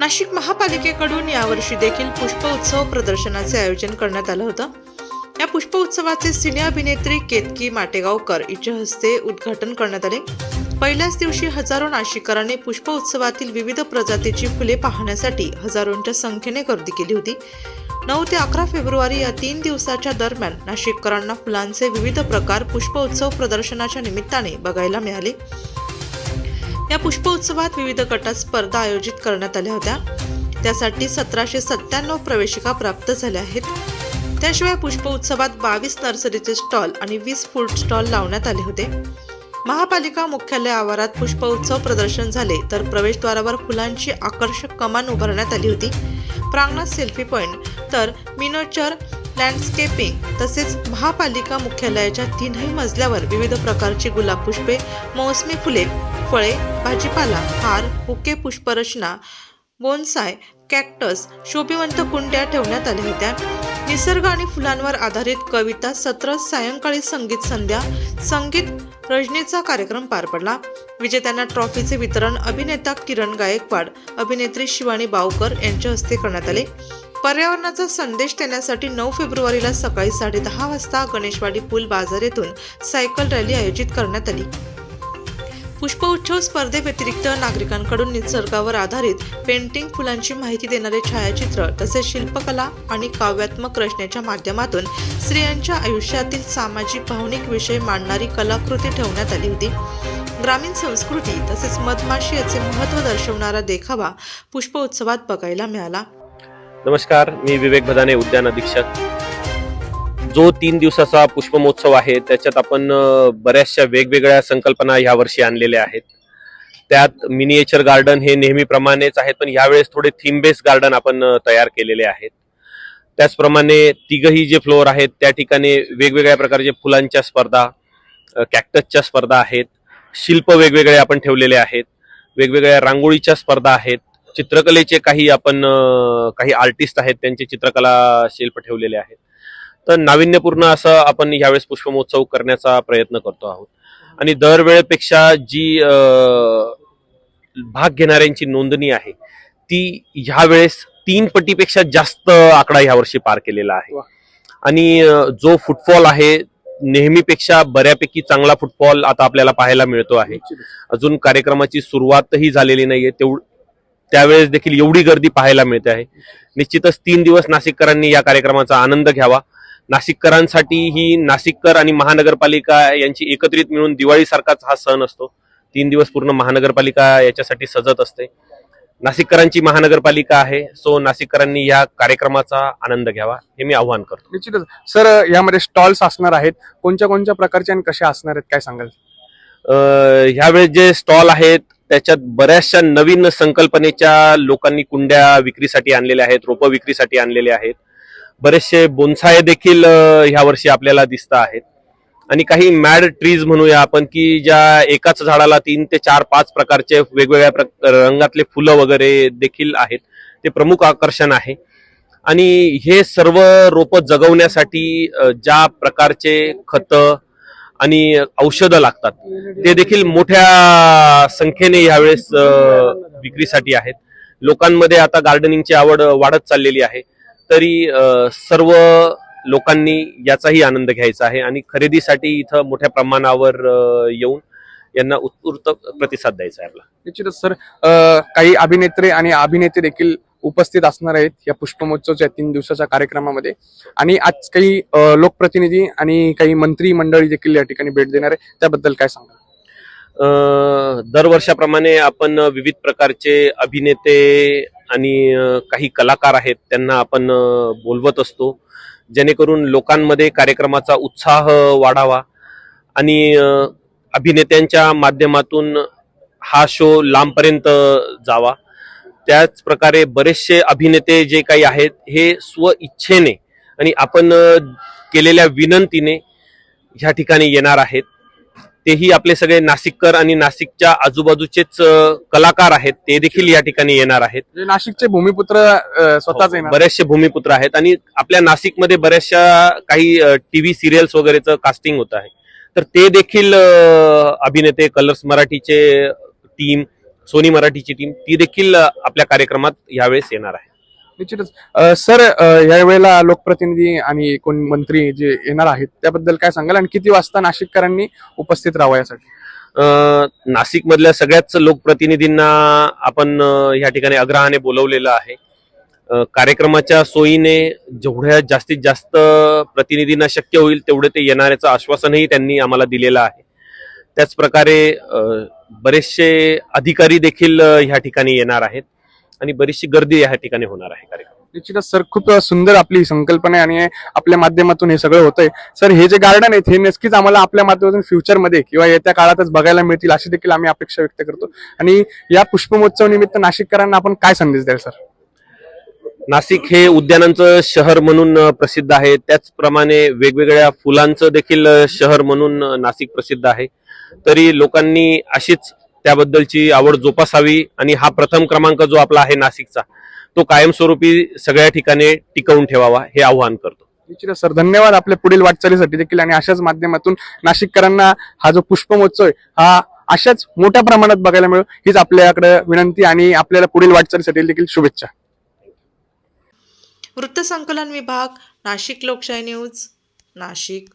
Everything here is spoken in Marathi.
नाशिक महापालिकेकडून यावर्षी देखील पुष्प उत्सव प्रदर्शनाचे आयोजन करण्यात आलं होतं. या पुष्प उत्सवाचे सिने अभिनेत्री केतकी माटेगावकर हिच्या हस्ते उद्घाटन करण्यात आले. पहिल्याच दिवशी हजारो नाशिककरांनी पुष्प उत्सवातील विविध प्रजातीची फुले पाहण्यासाठी हजारोंच्या संख्येने गर्दी केली होती. नऊ ते अकरा फेब्रुवारी या तीन दिवसाच्या दरम्यान नाशिककरांना फुलांचे विविध प्रकार पुष्प उत्सव प्रदर्शनाच्या निमित्ताने बघायला मिळाले. या पुष्प उत्सवात विविध गटात स्पर्धा आयोजित करण्यात आल्या होत्या. त्यासाठी सतराशे सत्त्याण्णव प्रवेशिका प्राप्त झाल्या आहेत. त्याशिवाय पुष्प उत्सवात बावीस नर्सरीचे स्टॉल आणि वीस फूड स्टॉल लावण्यात आले होते. महापालिका मुख्यालय आवारात पुष्प उत्सव प्रदर्शन झाले तर प्रवेशद्वारावर फुलांची आकर्षक कमान उभारण्यात आली होती. प्रांगणात सेल्फी पॉईंट तर मिनोचर लँडस्केपिंग तसेच महापालिका मुख्यालयाच्या तीनही मजल्यावर विविध प्रकारची गुलाब पुष्पे मौसमी फुले फळे भाजीपाला हार बुके पुष्परचना बोनसाय कॅक्टस शोभिवंत कुंड्या ठेवण्यात आल्या होत्या. निसर्ग आणि फुलांवर आधारित कविता सत्र सायंकाळी संगीत संध्या संगीत रजनीचा कार्यक्रम पार पडला. विजेत्यांना ट्रॉफीचे वितरण अभिनेता किरण गायकवाड अभिनेत्री शिवानी बावकर यांच्या हस्ते करण्यात आले. पर्यावरणाचा संदेश देण्यासाठी नऊ फेब्रुवारीला सकाळी साडेदहा वाजता गणेशवाडी पूल बाजार येथून सायकल रॅली आयोजित करण्यात आली. पुष्प उत्सव स्पर्धेव्यतिरिक्त नागरिकांकडून निसर्गावर आधारित पेंटिंग फुलांची माहिती देणारे छायाचित्र तसेच शिल्पकला आणि काव्यात्मक रचनेच्या माध्यमातून स्त्रियांच्या आयुष्यातील सामाजिक भावनिक विषय मांडणारी कलाकृती ठेवण्यात आली होती. ग्रामीण संस्कृती तसेच मधमाशी याचे महत्त्व दर्शवणारा देखावा पुष्प उत्सवात बघायला मिळाला. नमस्कार मी विवेक भदाने उद्यान अधीक्षक. जो तीन दिवसाचा पुष्पमहोत्सव आहे त्याच्यात आपण बऱ्याचशा वेगवेगळ्या संकल्पना ह्या वर्षी आणलेल्या आहेत. त्यात मिनिएचर गार्डन हे नेहमीप्रमाणेच आहेत पण यावेळेस थोडे थीम बेस गार्डन आपण तयार केलेले आहेत. त्याचप्रमाणे तिघही जे फ्लोअर आहेत त्या ठिकाणी वेगवेगळ्या प्रकारचे फुलांच्या स्पर्धा कॅक्टसच्या स्पर्धा आहेत. शिल्प वेगवेगळे आपण ठेवलेले आहेत. वेगवेगळ्या रांगोळीच्या स्पर्धा आहेत. चित्रकलेचे काही आपण काही आर्टिस्ट आहेत त्यांचे चित्रकला शिल्प ठेवलेले आहेत. तर नाविन्यपूर्ण असं आपण यावेळेस पुष्प महोत्सव करण्याचा प्रयत्न करतो आहोत. आणि दरवेळेपेक्षा जी भाग घेणाऱ्यांची नोंदणी आहे ती ह्यावेळेस तीन पटीपेक्षा जास्त आकडा यावर्षी पार केलेला आहे. आणि जो फुटफॉल आहे नेहमीपेक्षा बऱ्यापैकी चांगला फुटफॉल आता आपल्याला पाहायला मिळतो आहे. अजून कार्यक्रमाची सुरुवातही झालेली नाहीये तेव त्यावेळेस देखील एवढी गर्दी पाहायला मिळते आहे. निश्चितच तीन दिवस नाशिककरांनी या कार्यक्रमाचा आनंद घ्यावा. नाशिककरांसाठी ही नाशिककर आणि महानगरपालिका यांची एकत्रित मिळून दिवाळीसारखाच हा सण असतो. तीन दिवस पूर्ण महानगरपालिका याच्यासाठी सजत असते. नाशिककरांची महानगरपालिका आहे सो नाशिककरांनी या कार्यक्रमाचा आनंद घ्यावा हे मी आव्हान करतो. निश्चितच. सर यामध्ये स्टॉल्स असणार आहेत. कोणत्या कोणत्या प्रकारचे आणि कसे असणार आहेत काय सांगाल? ह्यावेळेस जे स्टॉल आहेत त्याच्यात बऱ्याचशा नवीन संकल्पनेच्या लोकांनी कुंड्या विक्रीसाठी आणलेल्या आहेत रोपं विक्रीसाठी आणलेले आहेत. बरेचसे बोन्साय देखील ह्या वर्षी आपल्याला दिसत आहेत. आणि काही मॅड ट्रीज म्हणूया आपण की ज्या एकाच झाडाला तीन ते चार पाच प्रकारचे वेगवेगळ्या प्रक- रंगातले फुलं वगैरे देखील आहेत. ते प्रमुख आकर्षण आहे. आणि हे सर्व रोपं जगवण्यासाठी ज्या प्रकारचे खतं आणि औषधं लागतात. ते देखील मोठ्या संख्येने यावेळेस विक्रीसाठी आहेत. लोकांमध्ये आता गार्डनिंगची आवड वाढत चाललेली आहे. तरी सर्व लोकांनी याचाही आनंद घ्यायचा आहे आणि खरेदीसाठी इथं मोठ्या प्रमाणावर येऊन यांना उत्स्फूर्त प्रतिसाद द्यायचा आहे आपला. निश्चितच सर. काही अभिनेत्री आणि अभिनेते देखील उपस्थित असणार आहेत या पुष्पमहोत्सवच्या तीन दिवसाच्या कार्यक्रमामध्ये. आणि आज काही लोकप्रतिनिधी आणि काही मंत्री मंडळी देखील या ठिकाणी भेट देणार आहे त्याबद्दल काय सांगा दरवर्षाप्रमाणे आपण विविध प्रकारचे अभिनेते आणि काही कलाकार आहेत त्यांना आपण बोलवत असतो. जेणेकरून लोकांमध्ये कार्यक्रमाचा उत्साह वाढावा आणि अभिनेत्यांच्या माध्यमातून हा शो लांबपर्यंत जावा. त्याच प्रकारे बरेचसे अभिनेते जे काही आहेत हे स्व इच्छेने आणि आपण केलेल्या विनंतीने ह्या ठिकाणी येणार आहेत. तेही आपले सगळे नाशिककर आणि नाशिकच्या आजूबाजूचेच कलाकार आहेत ते देखील या ठिकाणी येणार आहेत. म्हणजे नाशिकचे भूमिपुत्र स्वतःच येणार. बरेचसे भूमिपुत्र आहेत आणि आपल्या नाशिकमध्ये बऱ्याचशा काही टीव्ही सिरियल्स वगैरेचं कास्टिंग होत आहे. तर ते देखील अभिनेते कलर्स मराठीचे टीम सोनी मराठीची टीम ती देखील आपल्या कार्यक्रमात यावेळेस येणार आहे. निश्चितच. सर अ, या वेळेला लोकप्रतिनिधी आणि कोण मंत्री जे येणार आहेत त्याबद्दल काय सांगाल? आणि किती वाजता नाशिककरांनी उपस्थित राहावं यासाठी? नाशिक मधल्या सगळ्याच लोकप्रतिनिधींना आपण या ठिकाणी अग्रहाने बोलवलेलं आहे. कार्यक्रमाच्या सोयीने जेवढ्या जास्तीत जास्त प्रतिनिधींना शक्य होईल तेवढे ते येणाऱ्याचं आश्वासनही त्यांनी आम्हाला दिलेलं आहे. त्याच प्रकारे बरेचसे अधिकारी देखील ह्या ठिकाणी येणार आहेत आणि बरीचशी गर्दी या ठिकाणी होणार आहे कार्यक्रम. निश्चितच सर खूप सुंदर आपली संकल्पना आहे आणि आपल्या माध्यमातून हे सगळं होतंय. सर हे जे गार्डन आहेत हे नक्कीच आम्हाला आपल्या माध्यमातून फ्युचरमध्ये किंवा येत्या काळातच बघायला मिळतील अशी देखील आम्ही अपेक्षा व्यक्त करतो. आणि या पुष्पमहोत्सव निमित्त नाशिककरांना आपण काय संदेश द्याल सर? नाशिक हे उद्यानांचं शहर म्हणून प्रसिद्ध आहे. त्याचप्रमाणे वेगवेगळ्या फुलांचं देखील शहर म्हणून नाशिक प्रसिद्ध आहे. तरी लोकांनी अशीच त्याबद्दलची आवड जोपासावी आणि हा प्रथम क्रमांक जो आपला आहे नाशिकचा तो कायमस्वरूपी सगळ्या ठिकाणी टिकवून ठेवावा हे आव्हान करतो. निश्चितच सर. धन्यवाद आपल्या पुढील वाटचालीसाठी देखील आणि अशाच माध्यमातून नाशिककरांना हा जो पुष्पमहोत्सव आहे हा अशाच मोठ्या प्रमाणात बघायला मिळो हीच आपल्याकडे विनंती आणि आपल्याला पुढील वाटचालीसाठी देखील शुभेच्छा. वृत्तसंकलन विभाग नाशिक लोकशाही न्यूज नाशिक.